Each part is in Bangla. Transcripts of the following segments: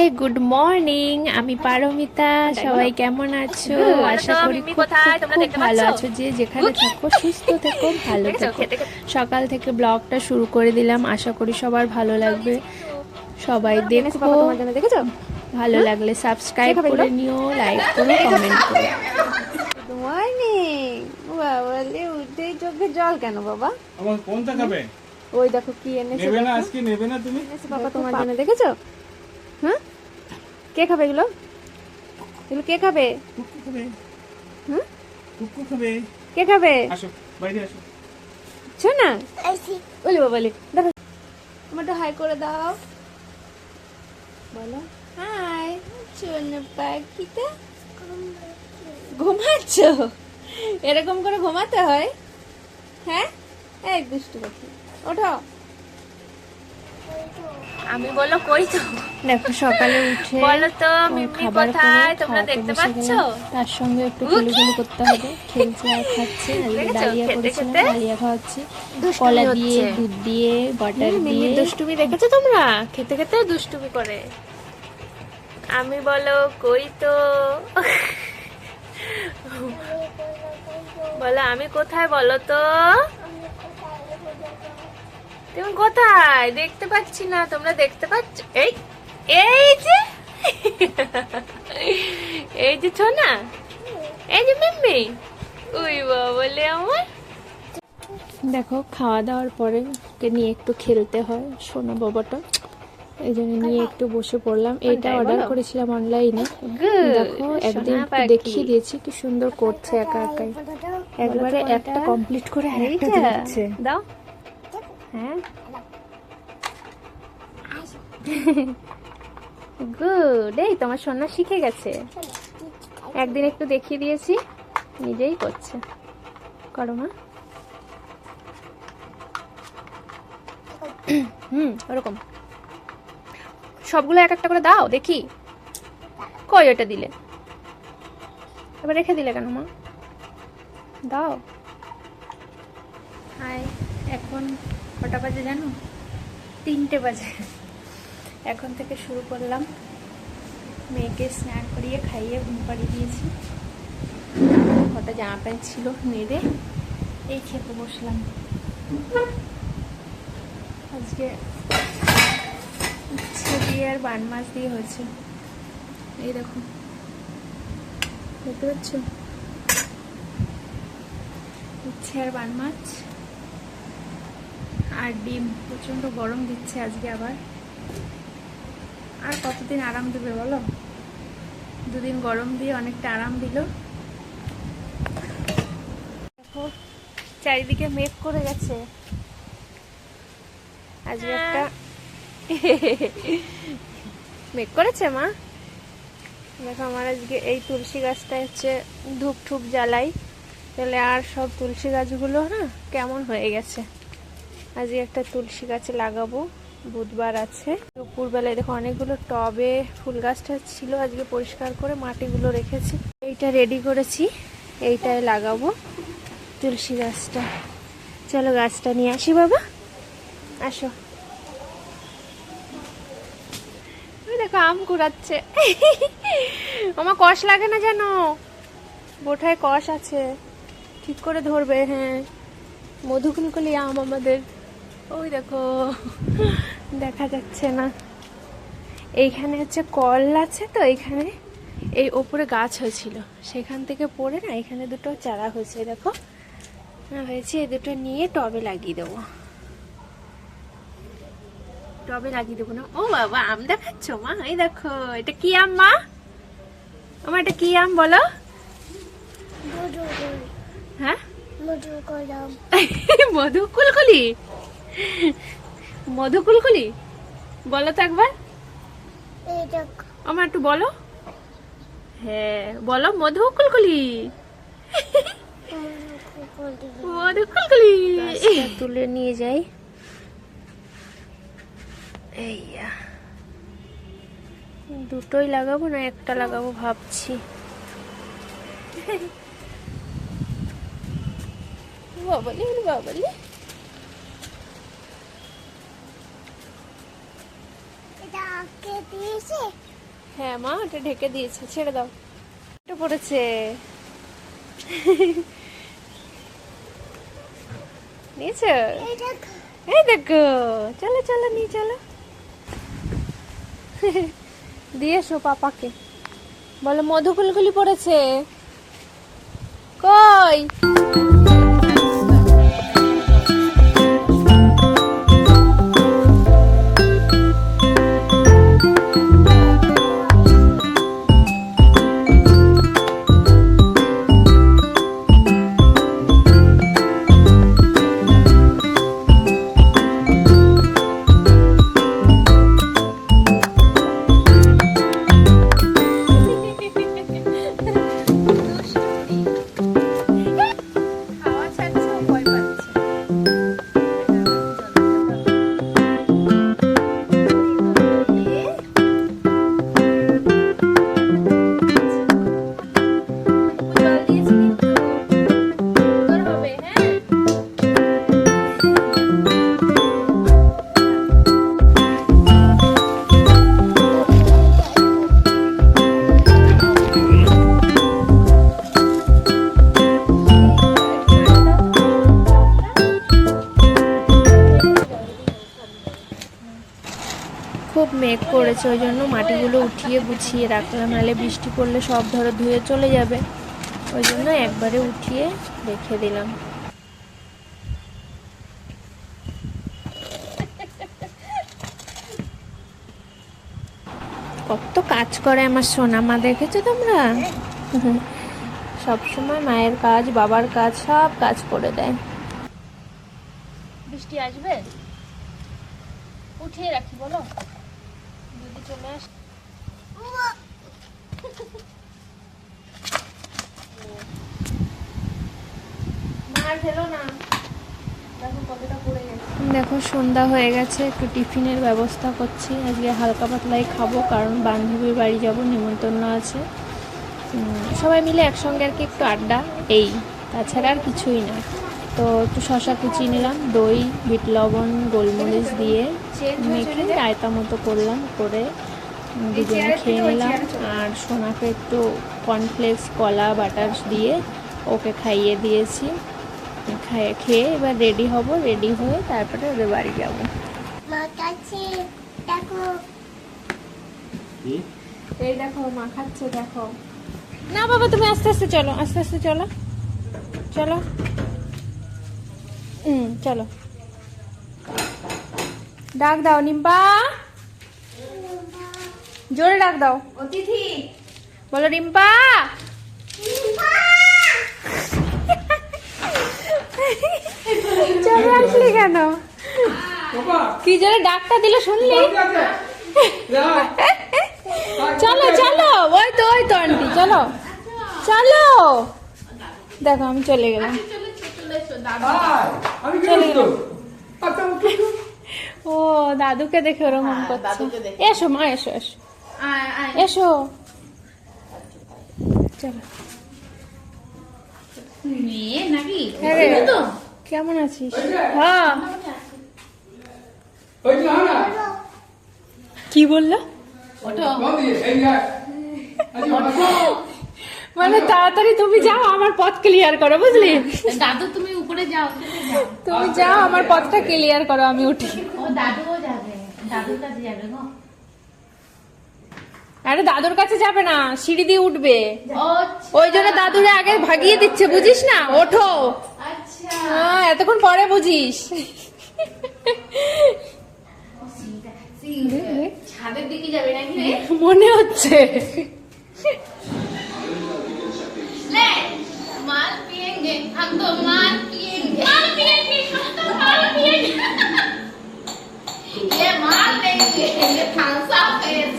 হাই গুড মর্নিং আমি পারমিতা সবাই কেমন আছো? আশা করি খুব খুব ভালো আছো যে যেখানে থাকো সুস্থ থেকো ভালো? থেকো। সকাল থেকে ব্লগটা শুরু করে দিলাম। আশা করি সবার ভালো লাগবে। সবাই দেখো। তোমার দেখেছ? ভালো লাগলে সাবস্ক্রাইব করে নিও লাইক করো কমেন্ট করো। গুড মর্নিং বাবালে উঠে চোখে জল কেন বাবা? আমার কোনটা খাবে? ওই দেখো কি এনেছে নেবে না আজকে নেবে না তুমি? বাবা তোমার জন্য দেখেছ? হ্যাঁ কে খাবে এগুলো? এগুলো কে খাবে? খাবে। হুম? খাবে। কে খাবে? আসো বাইরে আসো। শোনা বলি বাবালি দেখো। আমারটা হাই করে দাও। বলো। হাই। শোনো পাখিটা। ঘুমাচ্ছ? এরকম করে ঘুমাতে হয়? হ্যাঁ? এই দুষ্টু পাখি। ওঠো। আমি বলো কই তো? দেখো সকালে উঠে বলো তো মিমি কোথায়? তোমরা দেখতে পাচ্ছ? তার সঙ্গে একটু খেলুগুলো করতে হবে। খেলছে আর খাচ্ছে? ডালিয়া ডালিয়া খাওয়াচ্ছি। কলা দিয়ে দুধ দিয়ে বাটার দিয়ে। দুষ্টুমি দেখেছ তোমরা? খেতে খেতে দুষ্টুমি করে। আমি বলো কই তো? বলো আমি কোথায় বলো তো? তুমি কোথায়? দেখতে পাচ্ছি না। তোমরা দেখতে পাচ্ছ? এই এই যে এই যে ছোনা এই যে মিম্মি। উই বলে আমার। দেখো খাওয়া দাওয়ার পরে ওকে নিয়ে একটু খেলতে হয় সোনা বাবাটা। এই জন্য নিয়ে একটু বসে পড়লাম। এটা অর্ডার করেছিলাম অনলাইনে দেখো একদিন। দেখিয়ে দিয়েছি কি সুন্দর করছে একা একাই। একবারে একটা কমপ্লিট করে আরেকটা দিচ্ছে। দাও। হ্যাঁ? গুড এই, তোমার সোনা শিখে গেছে। একদিন একটু দেখিয়ে দিয়েছি, নিজেই করছে। করো মা। হুম, ওরকম। সবগুলো এক একটা করে দাও, দেখি। কই ওটা দিলে? এবার রেখে দিলে কেন মা? দাও। হাই এখন কটা বাজে জানো? তিনটে বাজে। এখন থেকে শুরু করলাম। মেয়েকে স্নান করিয়ে খাইয়ে ঘুম পাড়িয়ে দিয়েছি। কটা জামা প্যান্ট ছিল নেড়ে এই খেতে বসলাম। আজকে দিয়ে আর বান মাছ দিয়ে হয়েছে। এই দেখো। দেখতে পাচ্ছ? উচ্ছে আর বান মাছ। আর ডিম প্রচণ্ড গরম দিচ্ছে আজকে আবার। আর কতদিন আরাম দেবে বলো? দুদিন গরম দিয়ে অনেকটা আরাম দিল। দেখো, চারিদিকে মেঘ করে গেছে। আজকে একটা মেঘ করেছে, মা? দেখো, আমার আজকে এই তুলসী গাছটা হচ্ছে ধূপ ঠুপ জ্বালাই। তাহলে আর সব তুলসী গাছগুলো না কেমন হয়ে গেছে? আজকে একটা তুলসী গাছে লাগাবো, বুধবার আছে। দুপুরবেলায় দেখো অনেকগুলো টবে ফুল গাছটা ছিল, আজকে পরিষ্কার করে মাটিগুলো রেখেছি। এইটা রেডি করেছি, এইটায় লাগাবো তুলসী গাছটা। চলো গাছটা নিয়ে আসি বাবা। আসো। দেখো আম কুড়াচ্ছে। আমার কষ লাগে না যেন? বোঠায় কষ আছে। ঠিক করে ধরবে হ্যাঁ। মধুকুলকলি আম আমাদের। ওই দেখো দেখা যাচ্ছে না। এইখানে হচ্ছে কল আছে তো এইখানে এই ওপরে গাছ হয়েছিল। সেখান থেকে পড়ে না এখানে দুটো চারা হয়েছে দেখো। হ্যাঁ, হয়েছে এই দুটো নিয়ে টবে লাগিয়ে দেবো। টবে লাগিয়ে দেবো না। ও বাবা আম দেখাচ্ছ? মা এই দেখো এটা কি আম মা? আমার এটা কি আম বলো? হ্যাঁ? মধু কুলকুলি? মধু কুলকুলি বলো তো একবার। আমার একটু বলো। হ্যাঁ বলো মধু কুলকুলি মধু কুলকুলি তুলে নিয়ে যাই। এইয়া। দুটোই লাগাবো না একটা লাগাবো ভাবছি। বাবালি বাবালি। কে হ্যাঁ মা ওটা ঢেকে দিয়েছে ছেড়ে দাও। এটা পড়েছে। নিয়েছ? এই দেখো। চলো চলো নিয়ে চলো। দিয়ে এসো পাপাকে। বলো মধু ফুলগুলি পড়েছে। কই? খুব মেঘ করেছে, ওই জন্য মাটিগুলো উঠিয়ে গুছিয়ে রাখলাম। নাহলে বৃষ্টি পড়লে সব ধরো ধুয়ে চলে যাবে। ওই জন্য একবারে উঠিয়ে রেখে দিলাম। কত কাজ করে আমার সোনা মা, দেখেছ তোমরা? সবসময় মায়ের কাজ, বাবার কাজ, সব কাজ করে দেয়। বৃষ্টি আসবে? উঠিয়ে রাখি, বলো। দেখো সন্ধ্যা হয়ে গেছে, একটু টিফিনের ব্যবস্থা করছি। আজকে হালকা পাতলাই খাব, কারণ বান্ধবীর বাড়ি যাব, নিমন্ত্রণ আছে। সবাই মিলে একসঙ্গে আর কি একটু আড্ডা, এই। তাছাড়া আর কিছুই না। তো একটু শশা কুচি নিলাম দই বিট লবণ গোলমরিচ দিয়ে মেখে আয়তা মতো করলাম করে দুজনে খেয়ে নিলাম। আর সোনাকে একটু কর্নফ্লেক্স কলা বাটার দিয়ে ওকে খাইয়ে দিয়েছি। খাইয়ে খেয়ে এবার রেডি হব রেডি হয়ে তারপরে ওদের বাড়ি যাব। কি? এই দেখো মা খাচ্ছে দেখো। না বাবা তুমি আস্তে আস্তে চলো আস্তে আস্তে চলো। চলো। হুম চলো। ডাক দাও নিম্পা জোরে ডাক দাও। অতিথি। বলো রিম্পা চলে আসলি কেন? কি জোরে ডাকটা দিলে শুনলি? চলো চলো। ওই তো ওই তো আন্টি। চলো। চলো। দেখো আমি চলে গেলাম। ও দাদুকে দেখে ওরকম করছে। এসো মা এসো এসো। এসো। চলো। নাকি? হ্যাঁ রে। কেমন আছিস? হ্যাঁ। কি বলল? মানে তাড়াতাড়ি তুমি যাও আমার পথ ক্লিয়ার করো বুঝলি? দাদু তুমি উপরে যাও তুমি যাও আমার পথটা ক্লিয়ার করো আমি উঠি। ও দাদুও যাবে। দাদুর কাছে যাবে গো। আরে দাদুর কাছে যাবে না সিঁড়ি দিয়ে উঠবে। ওই জন্য দাদুরে আগে ভাগিয়ে দিচ্ছে বুঝিস না? ওঠো। আচ্ছা। হ্যাঁ এতক্ষণ পরে বুঝিস। ছাদের দিকে যাবে নাকি মনে হচ্ছে। माल पिएँगे हम तो माल पिएँगे। माल पिएँगे हम तो माल पिएँगे। ये माल लेंगे ये अप है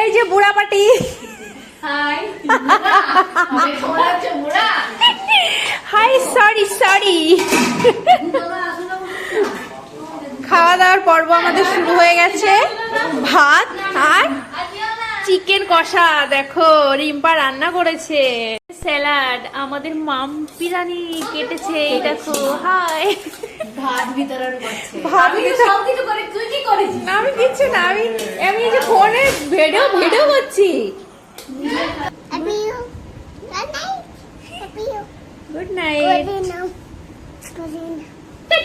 এই যে বুড়া পাটি হাই। সরি সরি খাওয়া দাওয়ার পর্ব আমাদের শুরু হয়ে গেছে। ভাত আর চিকেন কষা দেখো রিম্পা রান্না করেছে। স্যালাড আমাদের মাম বিরিয়ানি কেটেছে দেখো হাই। ভাত বিতরণ করছে। ভাত সব কিছু করি তুই কি করেছিস? না আমি কিচ্ছু না আমি আমি এই যে ফোনে ভিডিও ভিডিও করছি. Happy you. Good night